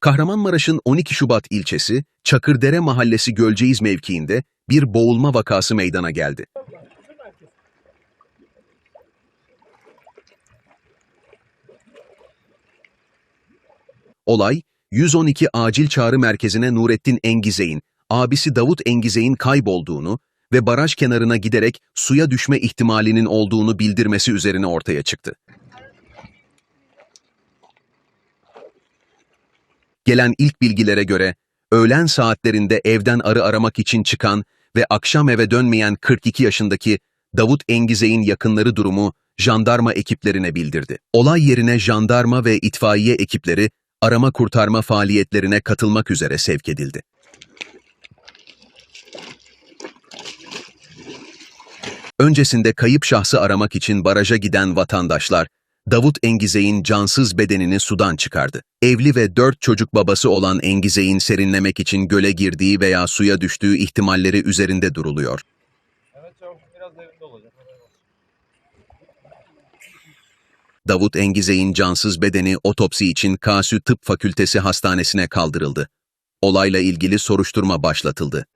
Kahramanmaraş'ın 12 Şubat ilçesi Çakırdere Mahallesi Gölceğiz mevkiinde bir boğulma vakası meydana geldi. Olay, 112 acil çağrı merkezine Nurettin Engizey'in, abisi Davut Engizey'in kaybolduğunu ve baraj kenarına giderek suya düşme ihtimalinin olduğunu bildirmesi üzerine ortaya çıktı. Gelen ilk bilgilere göre, öğlen saatlerinde evden arı aramak için çıkan ve akşam eve dönmeyen 42 yaşındaki Davut Engizey'in yakınları durumu jandarma ekiplerine bildirdi. Olay yerine jandarma ve itfaiye ekipleri arama kurtarma faaliyetlerine katılmak üzere sevk edildi. Öncesinde kayıp şahsı aramak için baraja giden vatandaşlar, Davut Engizey'in cansız bedenini sudan çıkardı. Evli ve dört çocuk babası olan Engizey'in serinlemek için göle girdiği veya suya düştüğü ihtimalleri üzerinde duruluyor. Evet çavuş biraz evinde olacak. Davut Engizey'in cansız bedeni otopsi için KSÜ Tıp Fakültesi Hastanesi'ne kaldırıldı. Olayla ilgili soruşturma başlatıldı.